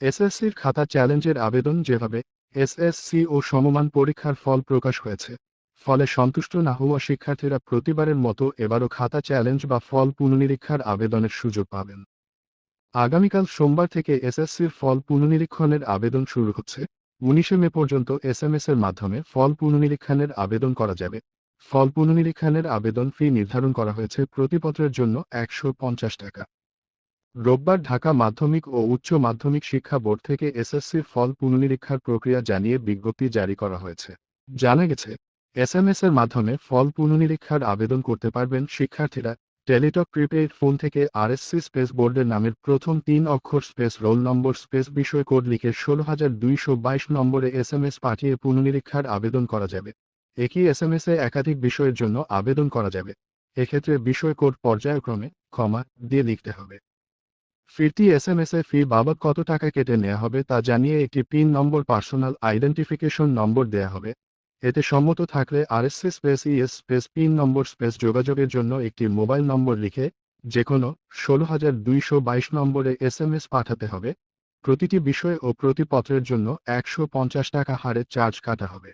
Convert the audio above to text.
এসএসসির খাতা চ্যালেঞ্জের আবেদন যেভাবে এসএসসি ও সমমান পরীক্ষার ফল প্রকাশ হয়েছে, ফলে সন্তুষ্ট না হওয়া শিক্ষার্থীরা প্রতিবারের মতো এবারও খাতা চ্যালেঞ্জ বা ফল পুনর্নিরীক্ষার আবেদনের সুযোগ পাবেন। আগামীকাল সোমবার থেকে এসএসসির ফল পুনর্নিরীক্ষণের আবেদন শুরু হচ্ছে। উনিশে মে পর্যন্ত এসএমএস এর মাধ্যমে ফল পুনর্নিরীক্ষণের আবেদন করা যাবে। ফল পুনর্নিরীক্ষণের আবেদন ফি নির্ধারণ করা হয়েছে প্রতিপত্রের জন্য একশো পঞ্চাশ টাকা। রোববার ঢাকা মাধ্যমিক ও উচ্চ মাধ্যমিক শিক্ষা বোর্ড থেকে এসএসসির ফল পুনর্নিরীক্ষার প্রক্রিয়া জানিয়ে বিজ্ঞপ্তি জারি করা হয়েছে। জানা গেছে, এসএমএস এর মাধ্যমে ফল পুনর্নিরীক্ষার আবেদন করতে পারবেন শিক্ষার্থীরা। টেলিটক প্রিপেইড ফোন থেকে আরএসসি স্পেস বোর্ডের নামের প্রথম তিন অক্ষর স্পেস রোল নম্বর স্পেস বিষয় কোড লিখে ষোলো হাজার দুইশো বাইশ নম্বরে এসএমএস পাঠিয়ে পুনর্নিরীক্ষার আবেদন করা যাবে। একই এসএমএস এ একাধিক বিষয়ের জন্য আবেদন করা যাবে। এক্ষেত্রে বিষয় কোড পর্যায়ক্রমে ক্ষমা দিয়ে লিখতে হবে। ফিরতি এসএমএস এ ফি বাবদ কত টাকা কেটে নেওয়া হবে তা জানিয়ে একটি PIN number personal identification number দেয়া হবে। এতে সম্মত থাকলে RSC space ES space PIN number space যোগাযোগের জন্য একটি মোবাইল নম্বর লিখে যে কোনো ষোলো হাজার দুইশো বাইশ নম্বরে এসএমএস পাঠাতে হবে। প্রতিটি বিষয় ও প্রতিপত্রের জন্য একশো পঞ্চাশ টাকা হারে চার্জ কাটা হবে।